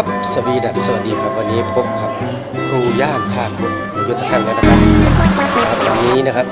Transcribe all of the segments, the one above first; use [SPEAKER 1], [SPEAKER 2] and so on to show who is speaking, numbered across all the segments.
[SPEAKER 1] ครับสวีดัสสวัสดีครับวันนี้พบกับครูย่านท่าขุดยุทธธรรมแล้วนะครับครับวันนี้นะครับ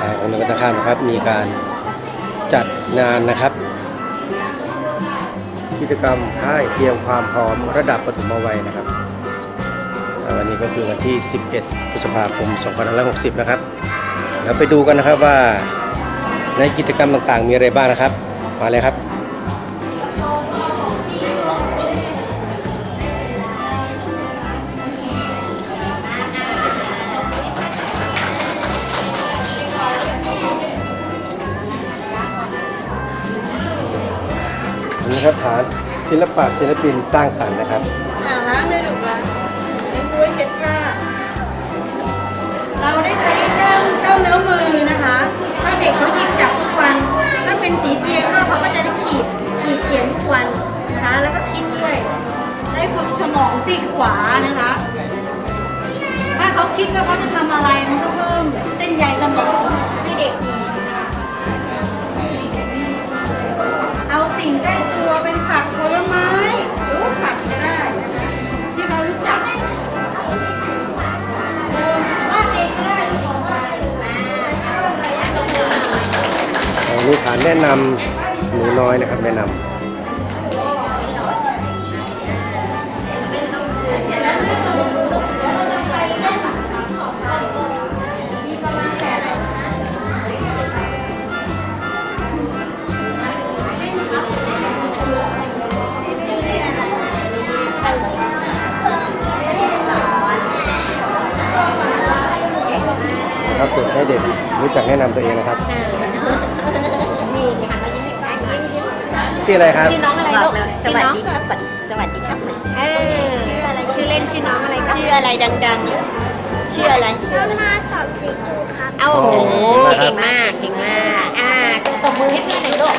[SPEAKER 1] ทางองค์การทหารนะครับมีการจัดงานนะครับ กิจกรรมค่ายเตรียมความพร้อมระดับปฐมวัยนะครับวันนี้ก็คือวันที่ 11 พฤษภาคม 2560 นะครับเราไปดูกันนะครับว่าในกิจกรรมต่างๆ มีอะไรบ้างนะครับ มาเลยครับ นนี้ครับฐาศิลปะศิลปินสร้างสรรค์นะครับ
[SPEAKER 2] อ่าล้างเลยลูกล้างเล็กด้วยเช็ดผ้า เราได้ใช้แก้วแก้วเนื้อมือนะคะ ถ้าเด็กเขาหยิบจับทุกวัน ถ้าเป็นสีเทียนก็เขาก็จะได้ขีดขีดเขียนทุกวันนะคะ แล้วก็คิดด้วย ได้ฝึกสมองซีกขวานะคะ ถ้าเขาคิดว่าเขาจะทำอะไรมันก็เพิ่มเส้นใยสมอง
[SPEAKER 1] แนะนำหนูน้อยนะครับแนะนำครับฝึกให้เด็กรู้จักแนะนำตัวเองนะครับ ชื่ออะไรครับ
[SPEAKER 3] ชื่อน้องอะไรลูกสวัสดีครับสวัสดีครับเออชื่ออะไรชื่อเล่นชื่อน้องอะไรครับ
[SPEAKER 2] ชื่ออะไรดังๆ ชื่ออะไร
[SPEAKER 3] ชื่อมาสอนสีจูครับเอาโอ้โห เก่งมากเก่งมากอ่าตบมือให้เพื่อนหน่อยลูก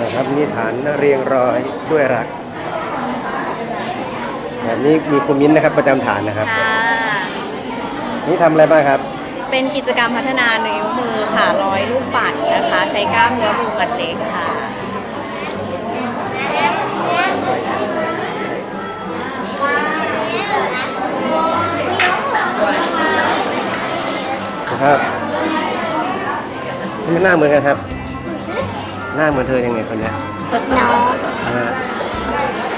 [SPEAKER 1] นะครับนี่ฐานเรียงรอยด้วยรักแบบนี้มีคุณมิ้นนะครับประจำฐานนะครับ
[SPEAKER 4] ค่ะ
[SPEAKER 1] นี่ทำอะไรบ้างครับ
[SPEAKER 4] เป็นกิจกรรมพัฒนานิ้วมือค่ะร้อยลูกปัดนะคะ ใช้กล้ามเนื้อมือมัดเล็กค่ะ
[SPEAKER 1] นะครับนี่มันหน้าเหมือนกันครับ หน้าเหมือนเธอยังไงคนเนี้ย
[SPEAKER 3] น้อง
[SPEAKER 1] อ่าอัน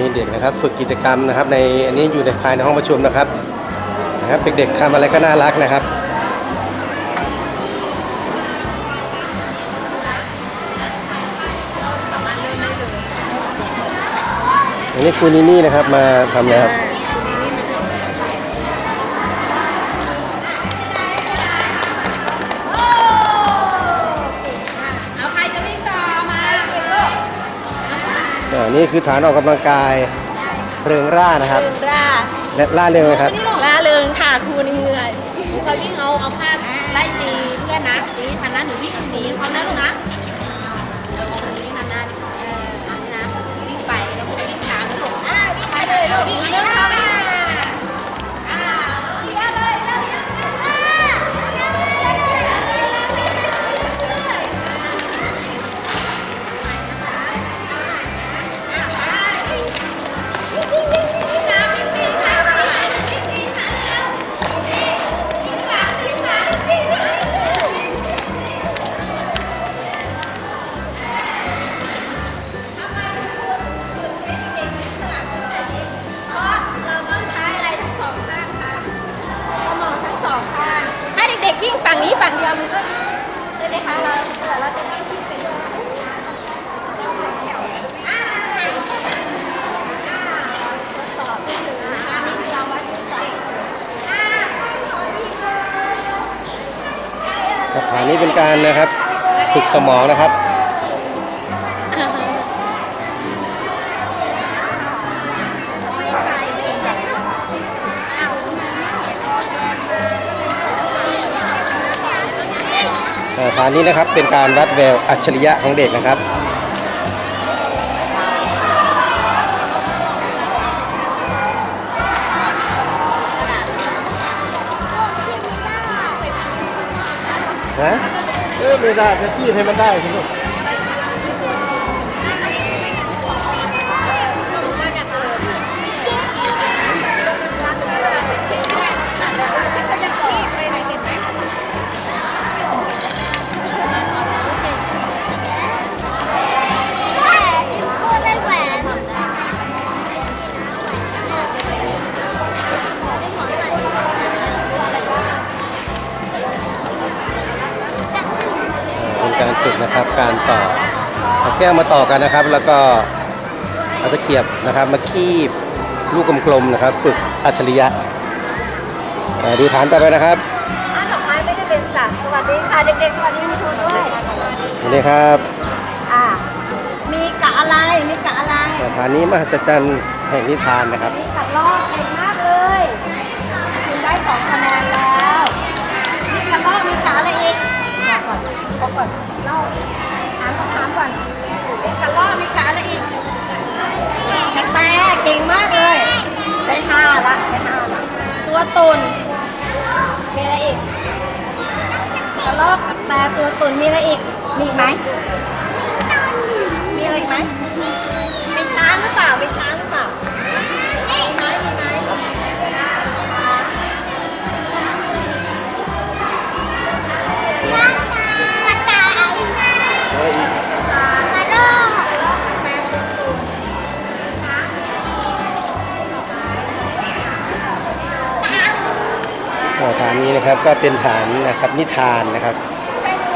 [SPEAKER 1] นี้เด็กนะครับ ฝึกกิจกรรมนะครับ ในอันนี้อยู่ในภายในห้องประชุมนะครับนะครับเด็กๆทำอะไรก็น่ารักนะครับอันนี้คุณนินี่นะครับมาทำอะไรครับ นี่คือฐานออกกำลังกายเพลิงร่านะครับ
[SPEAKER 4] เริงร่า
[SPEAKER 1] และล่าเริงไหมครับ
[SPEAKER 4] ล่าเริงค่ะครูนี่เหนื่อย
[SPEAKER 3] หนูคอยวิ่งเอาเอาผ้าไล่ตีเพื่อนนะตีทันนะหนูวิ่งหนีเขานะลูกนะเดี๋ยวหนูวิ่งนำหน้าดีกว่าเอออันนี้นะวิ่งไปแล้วก็วิ่งตามนะลูกอ่าวิ่งไปเลยลูกวิ่งเรื่องเขาวิ่
[SPEAKER 2] งอ่า
[SPEAKER 1] นะครับ ฝึกสมองนะครับ ฐานนี้นะครับเป็นการวัดแววอัจฉริยะของเด็กนะครับฮะ ไม่ได้จะขี้ให้มันได้คุณลูก กนะครับการต่อเอาแก้วมาต่อกันนะครับ แล้วก็เอาตะเกียบนะครับ มาคีบลูกกลมๆนะครับ ฝึกอัจฉริยะอ่าดูฐานต่อไปนะครับ
[SPEAKER 2] อะดอกไม้ไม่ได้เป็นจ้ะสวัสดีค่ะเด็กๆสวัสดีคุณครูด้วย
[SPEAKER 1] นี่ครับ
[SPEAKER 2] อ่ามีกะอะไรมีกะอะไร
[SPEAKER 1] ฐานนี้มหัศจรรย์แห่งนิทานนะครับ
[SPEAKER 2] มีกะลอกเก่งมากเลยคุณได้สองคะแนนแล้วมีกะลอกมีกะอะไรอีกมาก่อนพบก่อน ก่อนกระลอกมีกาอะไรอีกกระแตเก่งมากเลย ได้ห้าละได้ห้าละตัวตุนมีอะไรอีกกระลอกกระแตตัวตุนมีอะไรอีก มีอีกไหมมีอะไรอีกไหมมีช้างหรือเปล่ามีช้าง
[SPEAKER 1] ฐานนี้นะครับก็เป็นฐานนะครับนิทานนะครับ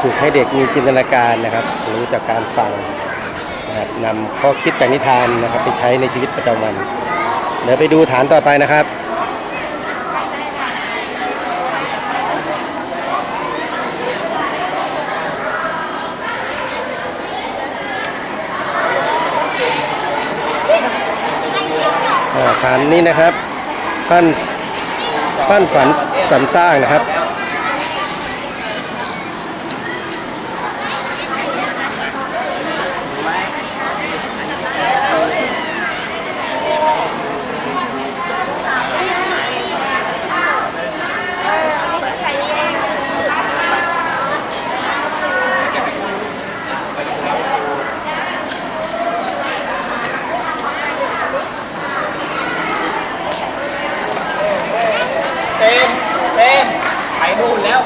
[SPEAKER 1] ฝึกให้เด็กมีจินตนาการนะครับ รู้จากการฟังนะครับนำข้อคิดจากนิทานนะครับ ไปใช้ในชีวิตประจำวัน เดี๋ยวไปดูฐานต่อไปนะครับฐานนี้นะครับปั้น ปั้นฝันสรรสร้างนะครับ
[SPEAKER 5] เต็มเต็มไปนู่นแล้ว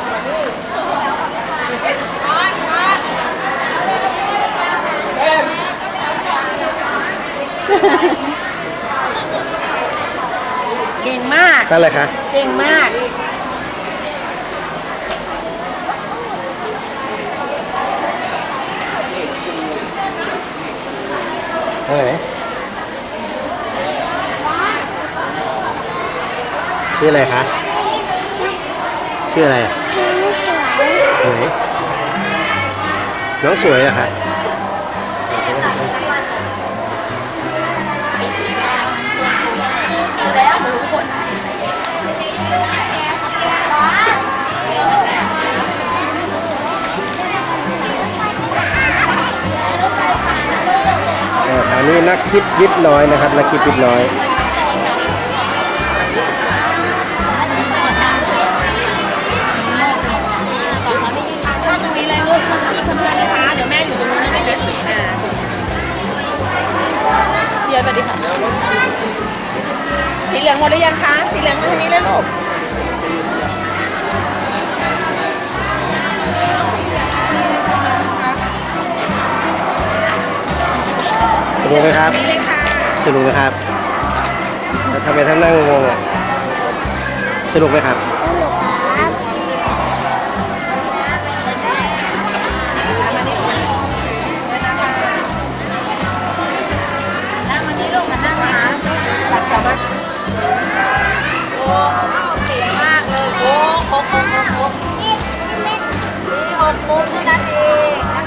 [SPEAKER 2] เก่งมาก
[SPEAKER 1] นั่นแหละคะ
[SPEAKER 2] เก่งมาก
[SPEAKER 1] เท่าไหร่ชื่ออะไรคะ ชื่ออะไรอะสวยน้องสวยอะคะ อันนี้นักคิดวิทย์น้อยนะครับ นักคิดวิทย์น้อย
[SPEAKER 3] ถ้าตรงนี้เลยลูกมีเพื่อนๆนะคะเดี๋ยวแม่อยู่ตรงนู้นนะเด็กๆอ่าเดี๋ยวสวัสดีค่ะสีเหลืองหมดหรือยังคะ สีเหลืองมาทางนี้เลยลูก
[SPEAKER 1] นุกไหมครับ
[SPEAKER 3] นี่เลยค่ะ
[SPEAKER 1] สนุกไหมครับแล้วทำไมท่านนั่งงงอะสนุกไหมครับ
[SPEAKER 3] นั่งมาที่ลูกหันหน้ามาหาหลักกลับมาโอ้เก่งมากเลยโอ้โค้งโค้งโค้งโค้งนี่หกมุมเท่านั้นเองนะ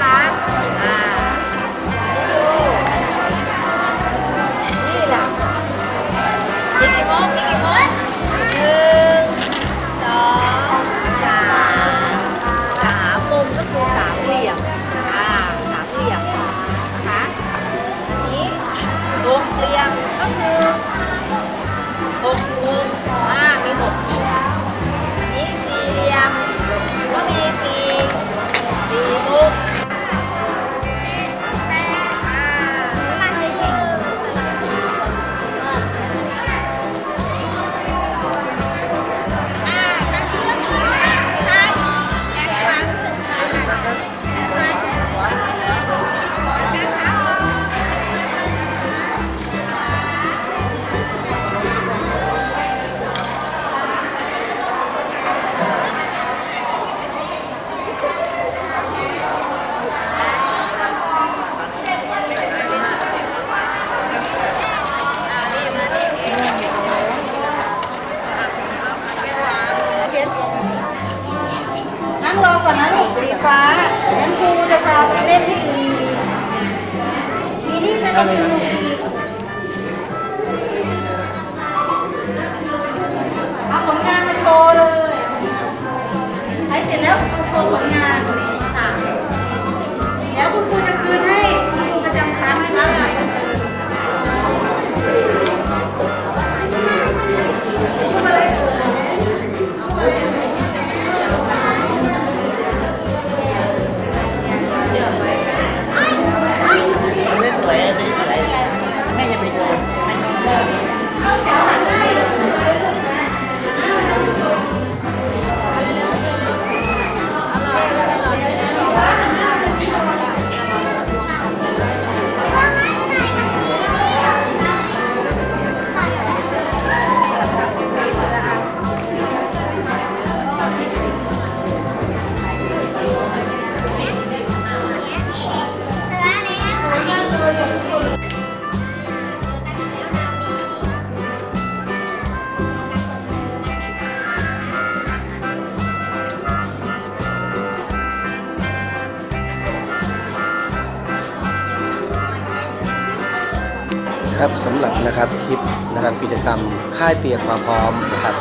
[SPEAKER 3] คะ ค
[SPEAKER 2] รั
[SPEAKER 1] บสำหรับนะครับคลิปนะครับกิจกรรมค่ายเตรียมความพร้อมนะครับ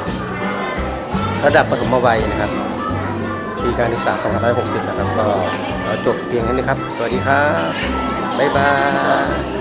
[SPEAKER 1] ระดับปฐมวัยนะครับปีการศึกษา 2560 นะครับ ก็จบเพียงแค่นี้ครับ สวัสดีครับ บ๊ายบาย